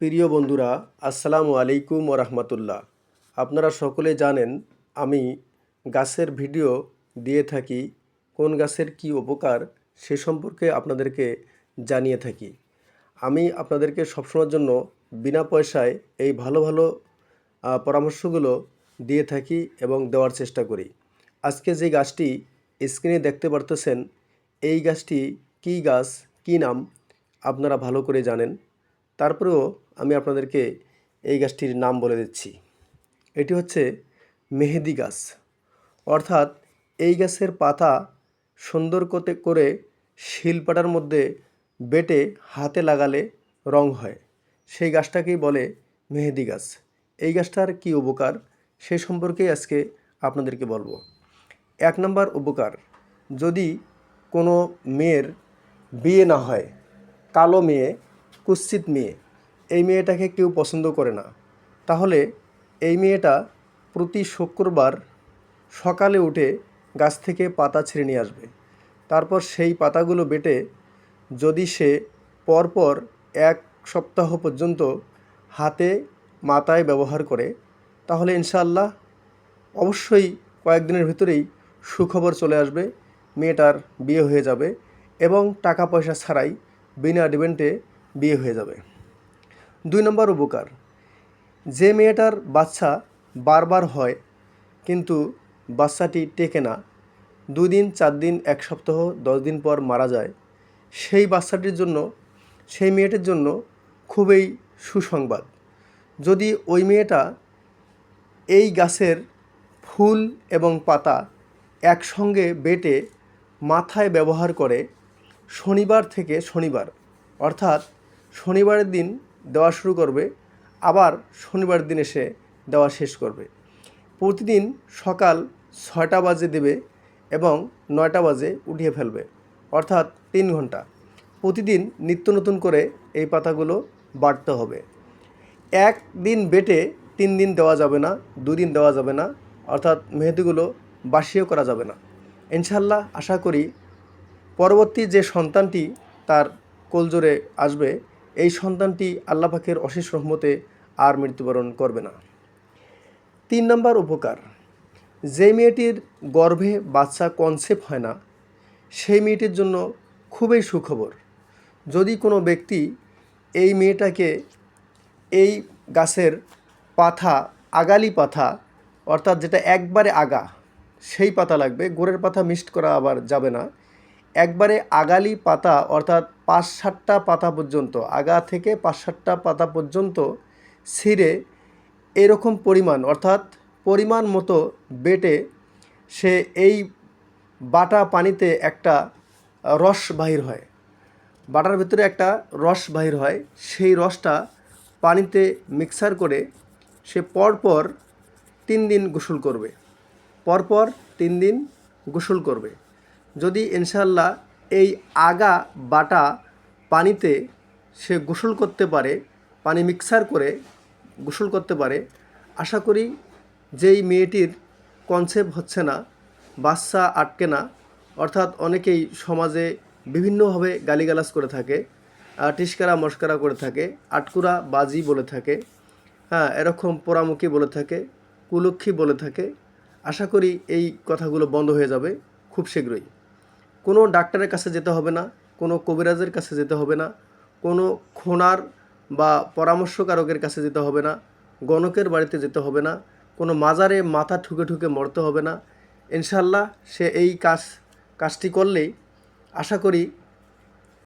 প্রিয় বন্ধুরা, আসসালামু আলাইকুম ও রহমতুল্লাহ। আপনারা সকলে জানেন, আমি গাছের ভিডিও দিয়ে থাকি, কোন গাছের কি উপকার সে সম্পর্কে আপনাদেরকে জানিয়ে থাকি। আমি আপনাদেরকে সবসময়ের জন্য বিনা পয়সায় এই ভালো ভালো পরামর্শগুলো দিয়ে থাকি এবং দেওয়ার চেষ্টা করি। আজকে যে গাছটি স্ক্রিনে দেখতে পারতেছেন, এই গাছটি কী গাছ, কী নাম, আপনারা ভালো করে জানেন। তারপরেও আমি আপনাদেরকে এই গাছটির নাম বলে দিচ্ছি। এটি হচ্ছে মেহেদি গাছ। অর্থাৎ এই গাছের পাতা সুন্দর করতে করে শিলপাটার মধ্যে বেটে হাতে লাগালে রং হয়। সেই গাছটাকেই বলে মেহেদি গাছ। এই গাছটার কী উপকার? সে সম্পর্কেই আজকে আপনাদেরকে বলব। এক নম্বর উপকার, যদি কোনো মেয়ের বিয়ে না হয়, কালো মেয়ে, কুৎসিত মেয়ে এই মেয়েটাকে কেউ পছন্দ করে না। তাহলে এই মেয়েটা প্রতি শুক্রবার সকালে উঠে গাছ থেকে পাতা ছিঁড়ে নিয়ে আসবে। তারপর সেই পাতাগুলো বেটে যদি সে পরপর এক সপ্তাহ পর্যন্ত হাতে মাথায় ব্যবহার করে, তাহলে ইনশাআল্লাহ অবশ্যই কয়েকদিনের ভিতরেই সুখবর চলে আসবে, মেয়েটার বিয়ে হয়ে যাবে এবং টাকা পয়সা ছাড়াই বিনা ডিভেন্টে বিয়ে হয়ে যাবে। দুই নম্বর উপকার, যে মেয়েটার বাচ্চা বারবার হয় কিন্তু বাচ্চাটি টেকে না, দুই দিন, চার দিন, এক সপ্তাহ, দশ দিন পর মারা যায়, সেই বাচ্চাটির জন্য, সেই মেয়েটির জন্য খুবই সুসংবাদ। যদি ওই মেয়েটা এই গাছের ফুল এবং পাতা একসঙ্গে বেটে মাথায় ব্যবহার করে শনিবার থেকে শনিবার, অর্থাৎ শনিবারের দিন দেওয়া শুরু করবে, আবার শনিবার দিন এসে দেওয়া শেষ করবে। প্রতিদিন সকাল ছয়টা বাজে দেবে এবং নয়টা বাজে উঠিয়ে ফেলবে, অর্থাৎ তিন ঘণ্টা। প্রতিদিন নিত্য নতুন করে এই পাতাগুলো বাড়তে হবে। এক দিন বেটে তিন দিন দেওয়া যাবে না দুদিন দেওয়া যাবে না, অর্থাৎ মেহেদিগুলো বাসিও করা যাবে না। ইনশাল্লাহ আশা করি পরবর্তী যে সন্তানটি তার কোলজোরে আসবে এই সন্তানটি আল্লাহ পাকের অশেষ রহমতে আর মৃত্যুবরণ করবে না। তিন নম্বর উপকার, যে মেয়েটির গর্ভে বাচ্চা কনসেপ্ট হয় না, সেই মেয়েটির জন্য খুবই সুখবর। যদি কোনো ব্যক্তি এই মেয়েটাকে এই গাছের পাতা, আগালি পাতা, অর্থাৎ যেটা একবারে আগা, সেই পাতা লাগবে, গোড়ের পাতা মিক্সড করা আবার যাবে না। একবারে আগালি পাতা, অর্থাৎ পাঁচ সাতটা পাতা পর্যন্ত, আগা থেকে পাঁচ সাতটা পাতা পর্যন্ত ছিঁড়ে এরকম পরিমাণ, অর্থাৎ পরিমাণ মতো বেটে সে এই বাটা পানিতে একটা রস বাহির হয়। বাটার ভিতরে একটা রস বাহির হয়, সেই রসটা পানিতে মিক্সার করে সে পরপর তিন দিন গোসল করবে। পরপর তিন দিন গোসল করবে। যদি ইনশাল্লাহ এই আগা বাটা পানিতে সে গোসল করতে পারে, পানি মিক্সার করে গোসল করতে পারে। আশা করি যেই মেয়েটির কনসেপ্ট হচ্ছে না, বাচ্চা আটকে না, অর্থাৎ অনেকেই সমাজে বিভিন্নভাবে গালিগালাজ করে থাকে টিস্কারা মস্কারা করে থাকে, আটকুরা বাজি বলে থাকে হ্যাঁ এরকম পোড়ামুখী বলে থাকে, কুলক্ষী বলে থাকে। আশা করি এই কথাগুলো বন্ধ হয়ে যাবে খুব শীঘ্রই। কোনো ডাক্তারের কাছে যেতে হবে না, কোনো কবিরাজের কাছে যেতে হবে না, কোনো খোনার বা পরামর্শকারকের কাছে যেতে হবে না, গণকের বাড়িতে যেতে হবে না, কোনো মাজারে মাথা ঠুকে ঠুকে মরতে হবে না। ইনশাল্লাহ সে এই কাজ, কাজটি করলেই আশা করি